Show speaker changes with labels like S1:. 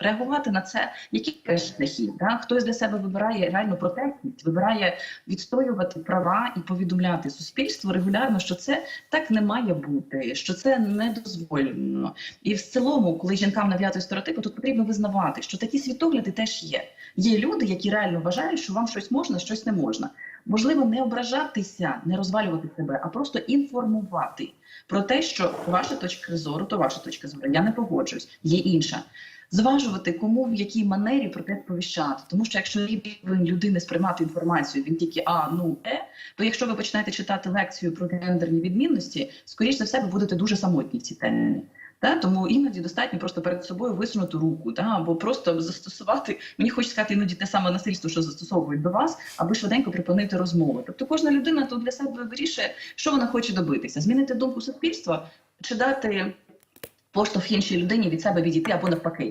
S1: Реагувати на це, які шляхи. Да? Хтось для себе вибирає реально протектність, вибирає відстоювати права і повідомляти суспільству регулярно, що це так не має бути, що це не дозволено. І в цілому, коли жінкам нав'язують стереотипи, тут потрібно визнавати, що такі світогляди теж є. Є люди, які реально вважають, що вам щось можна, щось не можна. Можливо, не ображатися, не розвалювати себе, а просто інформувати про те, що ваша точка зору, то ваша точка зору. Я не погоджуюсь, є інша. Зважувати, кому в якій манері про те сповіщати. Тому що якщо рівень людини сприймати інформацію, він тільки а, ну е, то якщо ви починаєте читати лекцію про гендерні відмінності, скоріш за все, ви будете дуже самотні в цій темі. Та? Тому іноді достатньо просто перед собою висунути руку, та? або просто застосувати. Мені хочеться сказати іноді те саме насильство, що застосовують до вас, аби швиденько припинити розмови. Тобто кожна людина тут для себе вирішує, що вона хоче добитися: змінити думку суспільства чи дати поштовх іншій людині від себе відійти або навпаки.